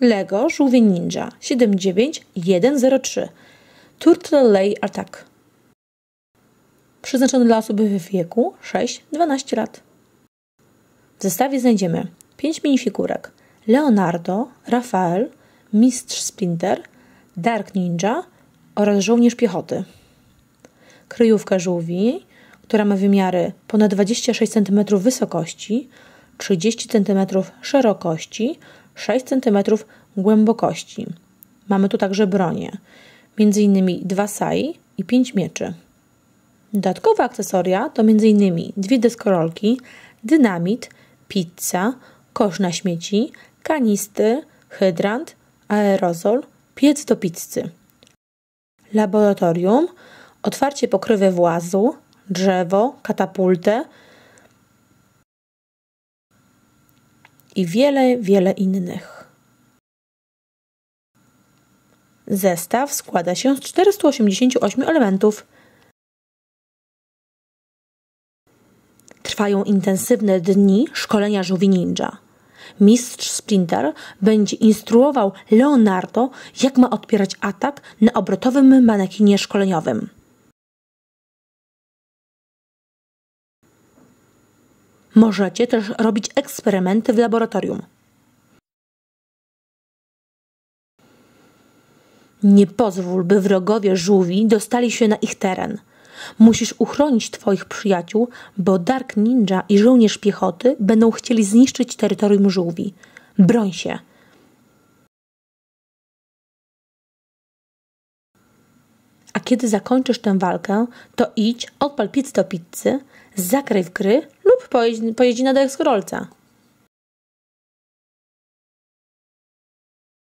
Lego Żółwie Ninja 79103 Turtle Lay Attack Przeznaczony dla osób w wieku 6-12 lat. W zestawie znajdziemy 5 minifigurek Leonardo, Rafael, Mistrz Splinter, Dark Ninja oraz Żołnierz Piechoty. Kryjówkę żółwi, która ma wymiary ponad 26 cm wysokości, 30 cm szerokości, 6 cm głębokości. Mamy tu także bronię, m.in. dwa sai i pięć mieczy. Dodatkowe akcesoria to m.in. dwie deskorolki, dynamit, pizza, kosz na śmieci, kanisty, hydrant, aerozol, piec do pizzy. Laboratorium, otwarcie pokrywy włazu, drzewo, katapultę i wiele, wiele innych. Zestaw składa się z 488 elementów. Trwają intensywne dni szkolenia żółwi ninja. Mistrz Splinter będzie instruował Leonardo, jak ma odpierać atak na obrotowym manekinie szkoleniowym. Możecie też robić eksperymenty w laboratorium. Nie pozwól, by wrogowie żółwi dostali się na ich teren. Musisz uchronić Twoich przyjaciół, bo Dark Ninja i żołnierz piechoty będą chcieli zniszczyć terytorium żółwi. Broń się! Kiedy zakończysz tę walkę, to idź, odpal piec do pizzy, zakraj w gry lub pojedź, pojedź na deskorolce.